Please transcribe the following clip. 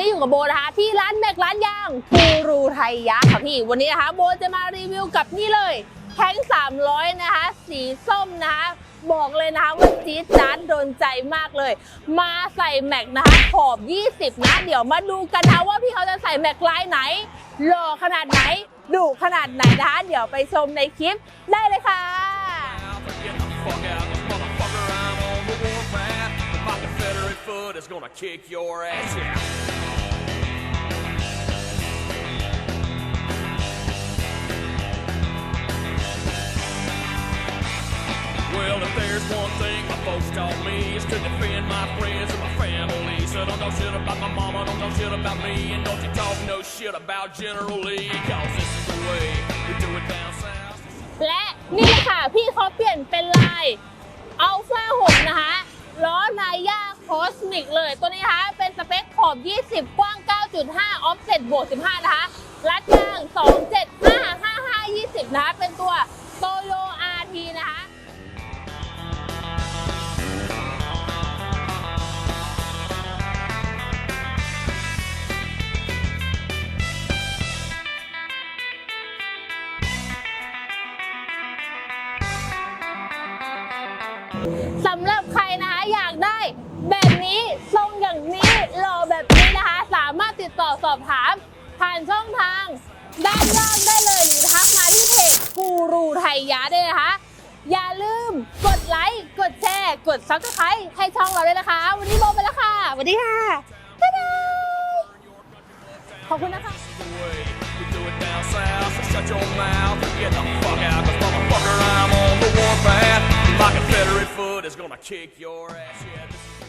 ดีค่ะวันนี้อยู่กับโบนะคะที่ร้านแม็กร้านยางกูรูไทยยะค่ะพี่ วันนี้นะคะโบจะมารีวิวกับนี่เลยแท้ง300 นะคะ สีส้มนะคะบอกเลยนะคะว่าจี๊ดจ๊าดโดนใจมากเลย มาใส่แม็กนะคะขอบ 20 นะ เดี๋ยวมาดูกันนะว่าพี่เขาจะใส่แม็กลายไหนหล่อขนาดไหนดุขนาดไหนนะคะเดี๋ยวไปชมในคลิปได้เลยค่ะ is gonna kick your ass, yeah. Well, if there's one thing my folks taught me, is to defend my friends and my family. So don't know shit about my mama, don't know shit about me, and don't you talk no shit about General Lee, cause this is the way we do it down south. และนี่ค่ะ พี่เขาเปลี่ยนเป็นลายอัลฟา6นะคะ ล้อนาย าโคสมิกเลย ตัวนี้นะคะเป็นสเปคขอบ 20 กว้าง 9.5ออฟเซ็ตบวก 15 นะคะ รัดยาง 275 55 20 นะคะ เป็นตัวโตโย RT นะคะสำหรับ ใครนะคะอยากได้แบบนี้ทรงอย่างนี้หล่อแบบนี้นะคะ สามารถติดต่อสอบถาม ผ่านช่องทาง ด้านล่างได้เลยหรือทักมาที่เพจกูรูไทยยะได้นะคะ อย่าลืมกดไลค์ กดแชร์ กดซับสไครต์ให้ช่องเราด้วยนะคะ วันนี้โบไปแล้วค่ะสวัสดีค่ะบ๊ายบายขอบคุณนะคะ get the fuck out. I kick your ass, yeah.